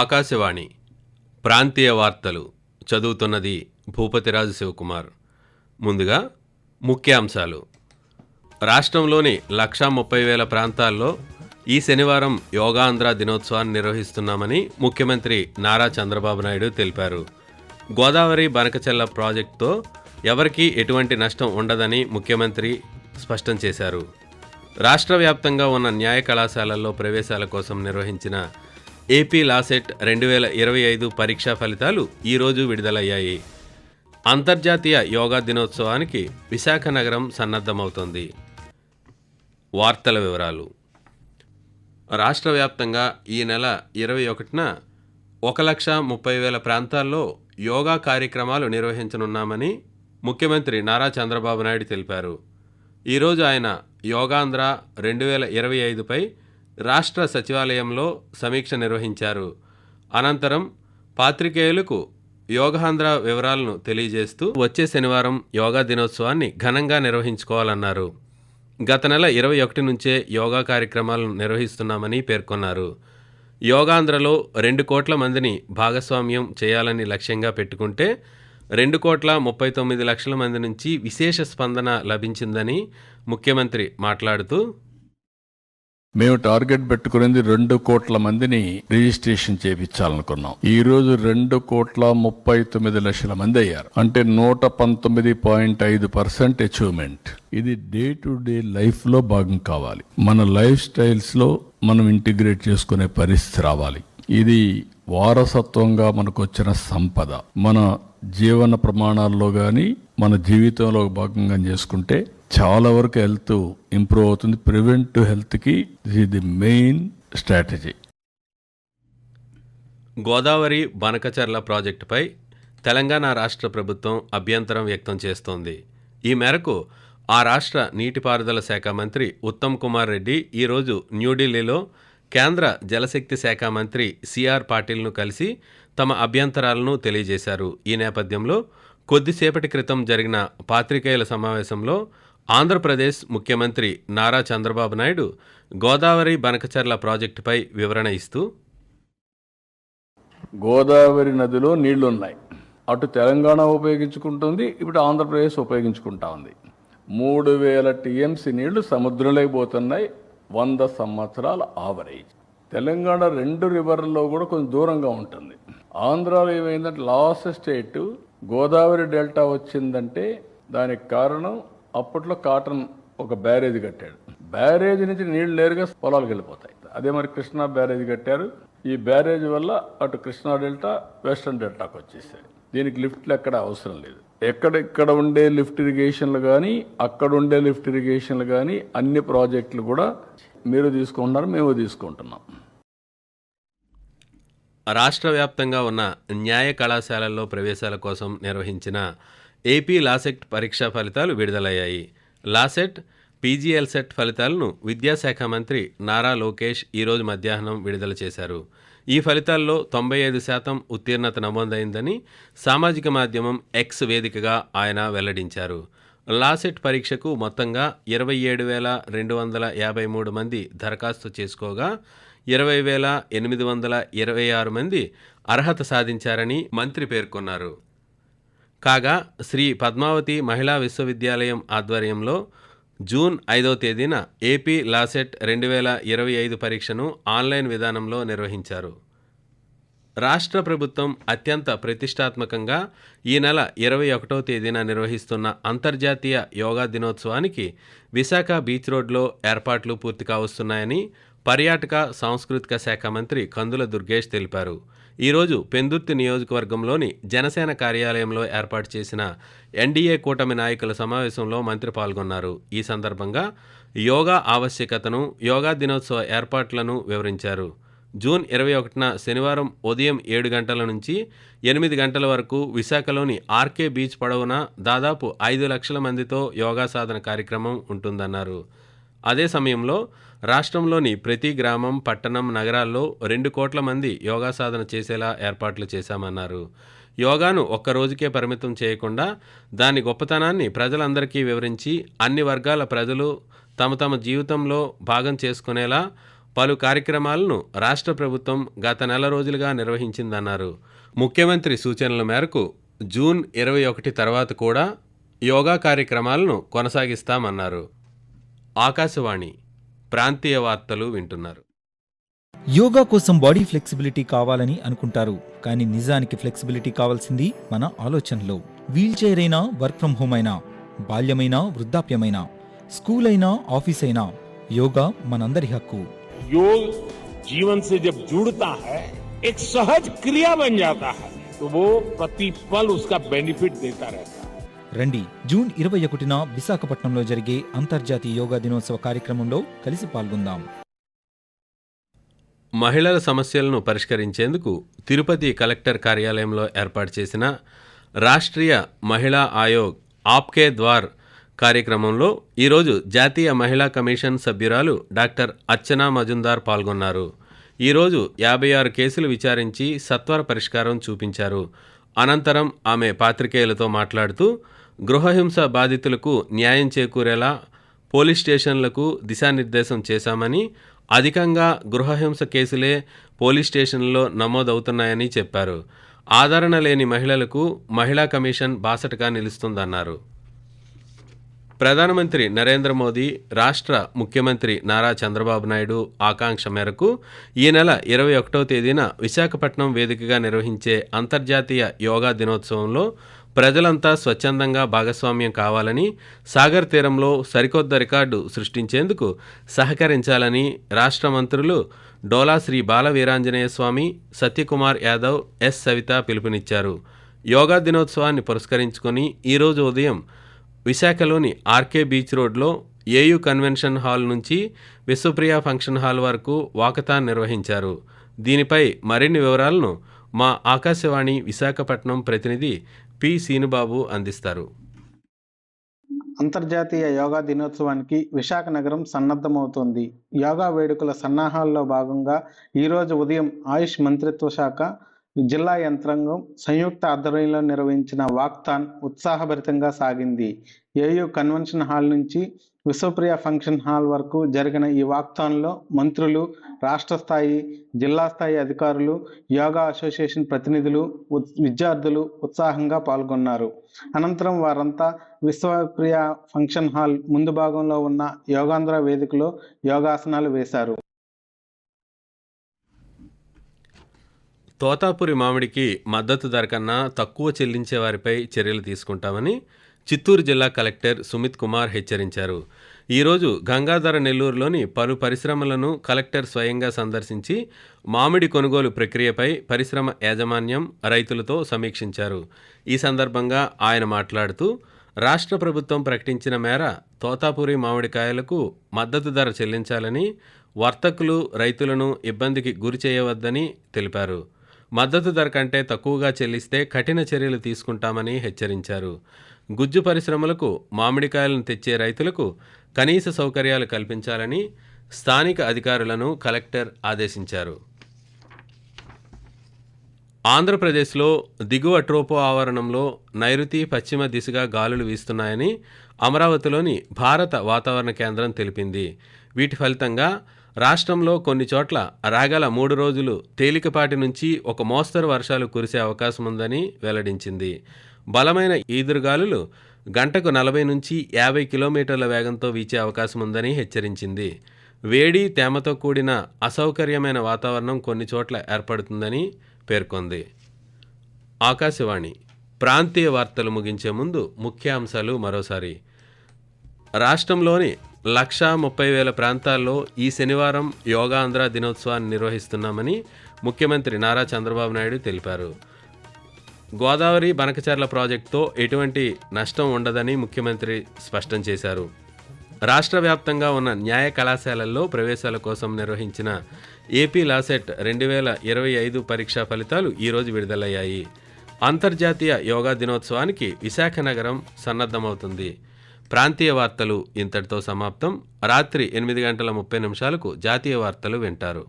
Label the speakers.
Speaker 1: ఆకాశవాణి ప్రాంతీయ వార్తలు చదువుతున్నది భూపతిరాజు శివకుమార్. ముందుగా ముఖ్యాంశాలు. రాష్ట్రంలోని లక్షా ముప్పై వేల ప్రాంతాల్లో ఈ శనివారం యోగాంధ్ర దినోత్సవాన్ని నిర్వహిస్తున్నామని ముఖ్యమంత్రి నారా చంద్రబాబు నాయుడు తెలిపారు. గోదావరి బనకచెల్ల ప్రాజెక్టుతో ఎవరికీ ఎటువంటి నష్టం ఉండదని ముఖ్యమంత్రి స్పష్టం చేశారు. రాష్ట్ర వ్యాప్తంగా ఉన్న న్యాయ కళాశాలల్లో ప్రవేశాల కోసం నిర్వహించిన ఏపీ లాసెట్ రెండు వేల ఇరవై ఐదు పరీక్షా ఫలితాలు ఈరోజు విడుదలయ్యాయి. అంతర్జాతీయ యోగా దినోత్సవానికి విశాఖ నగరం సన్నద్ధమవుతోంది. వార్తల వివరాలు. రాష్ట్ర వ్యాప్తంగా ఈ నెల ఇరవై ఒకటిన ఒక లక్ష ముప్పై వేల ప్రాంతాల్లో యోగా కార్యక్రమాలు నిర్వహించనున్నామని ముఖ్యమంత్రి నారా చంద్రబాబు నాయుడు తెలిపారు. ఈరోజు ఆయన యోగాంధ్ర రెండు వేల ఇరవై ఐదుపై రాష్ట్ర సచివాలయంలో సమీక్ష నిర్వహించారు. అనంతరం పాత్రికేయులకు యోగాంధ్ర వివరాలను తెలియజేస్తూ వచ్చే శనివారం యోగా దినోత్సవాన్ని ఘనంగా నిర్వహించుకోవాలన్నారు. గత నెల ఇరవై ఒకటి నుంచే యోగా కార్యక్రమాలను నిర్వహిస్తున్నామని పేర్కొన్నారు. యోగాంధ్రలో రెండు కోట్ల మందిని భాగస్వామ్యం చేయాలని లక్ష్యంగా పెట్టుకుంటే రెండు కోట్ల ముప్పై తొమ్మిది లక్షల మంది నుంచి విశేష స్పందన లభించిందని ముఖ్యమంత్రి మాట్లాడుతూ
Speaker 2: మేము టార్గెట్ పెట్టుకునేది రెండు కోట్ల మందిని రిజిస్ట్రేషన్ చేయించాలనుకున్నాం. ఈ రోజు రెండు కోట్ల ముప్పై తొమ్మిది లక్షల మంది అయ్యారు. అంటే నూట పంతొమ్మిది పాయింట్ ఐదు పర్సెంట్ అచీవ్మెంట్. ఇది డే టు డే లైఫ్లో భాగం కావాలి. మన లైఫ్ స్టైల్స్లో మనం ఇంటిగ్రేట్ చేసుకునే పరిస్థితి రావాలి. ఇది వారసత్వంగా మనకు వచ్చిన సంపద. మన జీవన ప్రమాణాల్లో కానీ మన జీవితంలో భాగంగా చేసుకుంటే చాలా వరకు హెల్త్ ఇంప్రూవ్ అవుతుంది. ప్రివెంట్ హెల్త్కి this the main strategy.
Speaker 1: Godavari Banakacherla ప్రాజెక్టుపై తెలంగాణ రాష్ట్ర ప్రభుత్వం అభ్యంతరం వ్యక్తం చేస్తోంది. ఈ మేరకు ఆ రాష్ట్ర నీటిపారుదల శాఖ మంత్రి ఉత్తమ్ కుమార్ రెడ్డి ఈరోజు న్యూఢిల్లీలో కేంద్ర జలశక్తి శాఖ మంత్రి సిఆర్ పాటిల్ను కలిసి తమ అభ్యంతరాలను తెలియజేశారు. ఈ నేపథ్యంలో కొద్దిసేపటి క్రితం జరిగిన పాత్రికేయుల సమావేశంలో ఆంధ్రప్రదేశ్ ముఖ్యమంత్రి నారా చంద్రబాబు నాయుడు గోదావరి బనకచర్ల ప్రాజెక్టుపై వివరణ ఇస్తూ
Speaker 2: గోదావరి నదిలో నీళ్ళున్నాయి. అటు తెలంగాణ ఉపయోగించుకుంటుంది ఇప్పుడు ఆంధ్రప్రదేశ్ ఉపయోగించుకుంటా ఉంది. మూడు వేల టీఎంసీ నీళ్ళు సముద్రంలోకి పోతున్నాయి వంద సంవత్సరాల ఆవరేజ్ తెలంగాణ రెండు రివర్లలో కూడా కొంచెం దూరంగా ఉంటుంది. ఆంధ్రాలో ఏమైందంటే లాస్ట్ స్టేట్ గోదావరి డెల్టా వచ్చిందంటే దానికి కారణం అప్పట్లో కాటన్ ఒక బ్యారేజ్ కట్టాడు. బ్యారేజ్ నుంచి నీళ్ళు నేరుగా పొలాలకు వెళ్ళిపోతాయి. అదే మరి కృష్ణా బ్యారేజ్ కట్టారు. ఈ బ్యారేజ్ వల్ల అటు కృష్ణా డెల్టా వెస్ట్రన్ డెల్టాకు వచ్చేసాయి. దీనికి లిఫ్ట్లు ఎక్కడ అవసరం లేదు. ఎక్కడ ఇక్కడ ఉండే లిఫ్ట్ ఇరిగేషన్లు కానీ అక్కడ ఉండే లిఫ్ట్ ఇరిగేషన్లు కానీ అన్ని ప్రాజెక్టులు కూడా మీరు తీసుకుంటున్నారు మేము తీసుకుంటున్నాం.
Speaker 1: రాష్ట్ర వ్యాప్తంగా ఉన్న న్యాయ కళాశాలల్లో ప్రవేశాల కోసం నిర్వహించిన ఏపీ లాసెట్ పరీక్షా ఫలితాలు విడుదలయ్యాయి. లాసెట్ పీజీఎల్సెట్ ఫలితాలను విద్యాశాఖ మంత్రి నారా లోకేష్ ఈరోజు మధ్యాహ్నం విడుదల చేశారు. ఈ ఫలితాల్లో తొంభై ఐదు శాతం ఉత్తీర్ణత నమోదైందని సామాజిక మాధ్యమం ఎక్స్ వేదికగా ఆయన వెల్లడించారు. లాసెట్ పరీక్షకు మొత్తంగా ఇరవై ఏడు వేల రెండు వందల యాభై మూడు మంది దరఖాస్తు చేసుకోగా ఇరవై వేల ఎనిమిది వందల ఇరవై ఆరు మంది అర్హత సాధించారని మంత్రి పేర్కొన్నారు. కాగా శ్రీ పద్మావతి మహిళా విశ్వవిద్యాలయం ఆధ్వర్యంలో జూన్ ఐదవ తేదీన ఏపీ లాసెట్ రెండు వేల ఇరవై ఐదు పరీక్షను ఆన్లైన్ విధానంలో నిర్వహించారు. రాష్ట్ర ప్రభుత్వం అత్యంత ప్రతిష్టాత్మకంగా ఈ నెల ఇరవై ఒకటో తేదీన నిర్వహిస్తున్న అంతర్జాతీయ యోగా దినోత్సవానికి విశాఖ బీచ్ రోడ్లో ఏర్పాట్లు పూర్తి కావస్తున్నాయని పర్యాటక సాంస్కృతిక శాఖ మంత్రి కందుల దుర్గేష్ తెలిపారు. ఈరోజు పెందుర్తి నియోజకవర్గంలోని జనసేన కార్యాలయంలో ఏర్పాటు చేసిన ఎన్డీఏ కూటమి నాయకుల సమావేశంలో మంత్రి పాల్గొన్నారు. ఈ సందర్భంగా యోగా ఆవశ్యకతను యోగా దినోత్సవ ఏర్పాట్లను వివరించారు. జూన్ ఇరవై ఒకటిన శనివారం ఉదయం ఏడు గంటల నుంచి ఎనిమిది గంటల వరకు విశాఖలోని ఆర్కే బీచ్ పొడవున దాదాపు ఐదు లక్షల మందితో యోగా సాధన కార్యక్రమం ఉంటుందన్నారు. అదే సమయంలో రాష్ట్రంలోని ప్రతి గ్రామం పట్టణం నగరాల్లో రెండు కోట్ల మంది యోగా సాధన చేసేలా ఏర్పాట్లు చేశామన్నారు. యోగాను ఒక్క రోజుకే పరిమితం చేయకుండా దాని గొప్పతనాన్ని ప్రజలందరికీ వివరించి అన్ని వర్గాల ప్రజలు తమ తమ జీవితంలో భాగం చేసుకునేలా పలు కార్యక్రమాలను రాష్ట్ర ప్రభుత్వం గత నెల రోజులుగా నిర్వహించిందన్నారు. ముఖ్యమంత్రి సూచనల మేరకు జూన్ ఇరవై ఒకటి తర్వాత కూడా యోగా కార్యక్రమాలను కొనసాగిస్తామన్నారు. ఆకాశవాణి ప్రాంతీయ వార్తలు వింటున్నారు
Speaker 3: యోగా కోసం బాడీ ఫ్లెక్సిబిలిటీ కావాలని అనుకుంటారు కానీ నిజానికి ఫ్లెక్సిబిలిటీ కావాల్సింది మన ఆలోచనలో వీల్ చైర్ అయినా వర్క్ ఫ్రం హోమ్ అయినా బాల్యమైనా వృద్ధాప్యమైనా స్కూల్ అయినా ఆఫీస్ అయినా యోగా మనందరి హక్కు
Speaker 4: योग जीवन से जब जुड़ता है एक सहज क्रिया बन जाता है तो वो प्रतिपल उसका बेनिफिट देता रहता है
Speaker 3: రండి. జూన్ ఇరవై ఒకటిన విశాఖపట్నంలో జరిగే అంతర్జాతీయ యోగా దినోత్సవ కార్యక్రమంలో కలిసి పాల్గొందాం.
Speaker 1: మహిళల సమస్యలను పరిష్కరించేందుకు తిరుపతి కలెక్టర్ కార్యాలయంలో ఏర్పాటు చేసిన రాష్ట్రీయ మహిళా ఆయోగ్ ఆప్కే ద్వార్ కార్యక్రమంలో ఈరోజు జాతీయ మహిళా కమిషన్ సభ్యురాలు డాక్టర్ అర్చనా మజుందార్ పాల్గొన్నారు. ఈరోజు యాభై ఆరు కేసులు విచారించి సత్వర పరిష్కారం చూపించారు. అనంతరం ఆమె పాత్రికేయులతో మాట్లాడుతూ గృహహింస బాధితులకు న్యాయం చేకూరేలా పోలీస్ స్టేషన్లకు దిశానిర్దేశం చేశామని అధికంగా గృహహింస కేసులే పోలీస్ స్టేషన్లో నమోదవుతున్నాయని చెప్పారు. ఆదరణ లేని మహిళలకు మహిళా కమిషన్ బాసటగా నిలుస్తుందన్నారు. ప్రధానమంత్రి నరేంద్ర మోదీ రాష్ట్ర ముఖ్యమంత్రి నారా చంద్రబాబు నాయుడు ఆకాంక్ష మేరకు ఈ నెల ఇరవై ఒకటో తేదీన విశాఖపట్నం వేదికగా నిర్వహించే అంతర్జాతీయ యోగా దినోత్సవంలో ప్రజలంతా స్వచ్ఛందంగా భాగస్వామ్యం కావాలని సాగర్ తీరంలో సరికొత్త రికార్డు సృష్టించేందుకు సహకరించాలని రాష్ట్ర మంత్రులు డోలా శ్రీ బాల వీరాంజనేయ స్వామి సత్యకుమార్ యాదవ్ ఎస్ సవిత పిలుపునిచ్చారు. యోగా దినోత్సవాన్ని పురస్కరించుకొని ఈరోజు ఉదయం విశాఖలోని ఆర్కే బీచ్ రోడ్లో ఏయు కన్వెన్షన్ హాల్ నుంచి విశ్వప్రియ ఫంక్షన్ హాల్ వరకు వాకథాన్ నిర్వహించారు. దీనిపై మరిన్ని వివరాలను మా ఆకాశవాణి విశాఖపట్నం ప్రతినిధి పి సీనుబాబు అందిస్తారు.
Speaker 5: అంతర్జాతీయ యోగా దినోత్సవానికి విశాఖ నగరం సన్నద్ధమవుతోంది. యోగా వేడుకల సన్నాహాల్లో భాగంగా ఈరోజు ఉదయం ఆయుష్ మంత్రిత్వ శాఖ జిల్లా యంత్రాంగం సంయుక్త ఆధ్వర్యంలో నిర్వహించిన వాక్థాన్ ఉత్సాహభరితంగా సాగింది. ఏయూ కన్వెన్షన్ హాల్ నుంచి విశ్వప్రియ ఫంక్షన్ హాల్ వరకు జరిగిన ఈ వాక్థాన్లో మంత్రులు రాష్ట్ర స్థాయి జిల్లా స్థాయి అధికారులు యోగా అసోసియేషన్ ప్రతినిధులు ఉత్- విద్యార్థులు ఉత్సాహంగా పాల్గొన్నారు. అనంతరం వారంతా విశ్వప్రియ ఫంక్షన్ హాల్ ముందు భాగంలో ఉన్న యోగాంధ్ర వేదికలో యోగాసనాలు వేశారు.
Speaker 1: తోతాపురి మామిడికి మద్దతు ధర కన్నా తక్కువ చెల్లించే వారిపై చర్యలు తీసుకుంటామని చిత్తూరు జిల్లా కలెక్టర్ సుమిత్ కుమార్ హెచ్చరించారు. ఈరోజు గంగాధర నెల్లూరులోని పలు పరిశ్రమలను కలెక్టర్ స్వయంగా సందర్శించి మామిడి కొనుగోలు ప్రక్రియపై పరిశ్రమ యాజమాన్యం రైతులతో సమీక్షించారు. ఈ సందర్భంగా ఆయన మాట్లాడుతూ రాష్ట్ర ప్రభుత్వం ప్రకటించిన మేర తోతాపురి మామిడికాయలకు మద్దతు ధర చెల్లించాలని వర్తకులు రైతులను ఇబ్బందికి గురి చేయవద్దని తెలిపారు. మద్దతు ధర కంటే తక్కువగా చెల్లిస్తే కఠిన చర్యలు తీసుకుంటామని హెచ్చరించారు. గుజ్జు పరిశ్రమలకు మామిడికాయలను తెచ్చే రైతులకు కనీస సౌకర్యాలు కల్పించాలని స్థానిక అధికారులను కలెక్టర్ ఆదేశించారు. ఆంధ్రప్రదేశ్లో దిగువ ట్రోపో ఆవరణంలో నైరుతి పశ్చిమ దిశగా గాలులు వీస్తున్నాయని అమరావతిలోని భారత వాతావరణ కేంద్రం తెలిపింది. వీటి ఫలితంగా రాష్ట్రంలో కొన్ని చోట్ల రాగల మూడు రోజులు తేలికపాటి నుంచి ఒక మోస్తరు వర్షాలు కురిసే అవకాశం ఉందని వెల్లడించింది. బలమైన ఈదురుగాలులు గంటకు నలభై నుంచి యాభై కిలోమీటర్ల వేగంతో వీచే అవకాశం ఉందని హెచ్చరించింది. వేడి తేమతో కూడిన అసౌకర్యమైన వాతావరణం కొన్ని చోట్ల ఏర్పడుతుందని పేర్కొంది. ఆకాశవాణి ప్రాంతీయ వార్తలు ముగించే ముందు ముఖ్యాంశాలు మరోసారి. రాష్ట్రంలోని లక్షా ముప్పై వేల ప్రాంతాల్లో ఈ శనివారం యోగాంధ్ర దినోత్సవాన్ని నిర్వహిస్తున్నామని ముఖ్యమంత్రి నారా చంద్రబాబు నాయుడు తెలిపారు. గోదావరి బనకచర్ల ప్రాజెక్టుతో ఎటువంటి నష్టం ఉండదని ముఖ్యమంత్రి స్పష్టం చేశారు. రాష్ట్ర వ్యాప్తంగా ఉన్న న్యాయ కళాశాలల్లో ప్రవేశాల కోసం నిర్వహించిన ఏపీ లాసెట్ రెండు వేల ఇరవై ఐదు పరీక్షా ఫలితాలు ఈరోజు విడుదలయ్యాయి. అంతర్జాతీయ యోగా దినోత్సవానికి విశాఖ నగరం సన్నద్ధమవుతుంది. ప్రాంతీయ వార్తలు ఇంతటితో సమాప్తం. రాత్రి ఎనిమిది గంటల ముప్పై నిమిషాలకు జాతీయ వార్తలు వింటారు.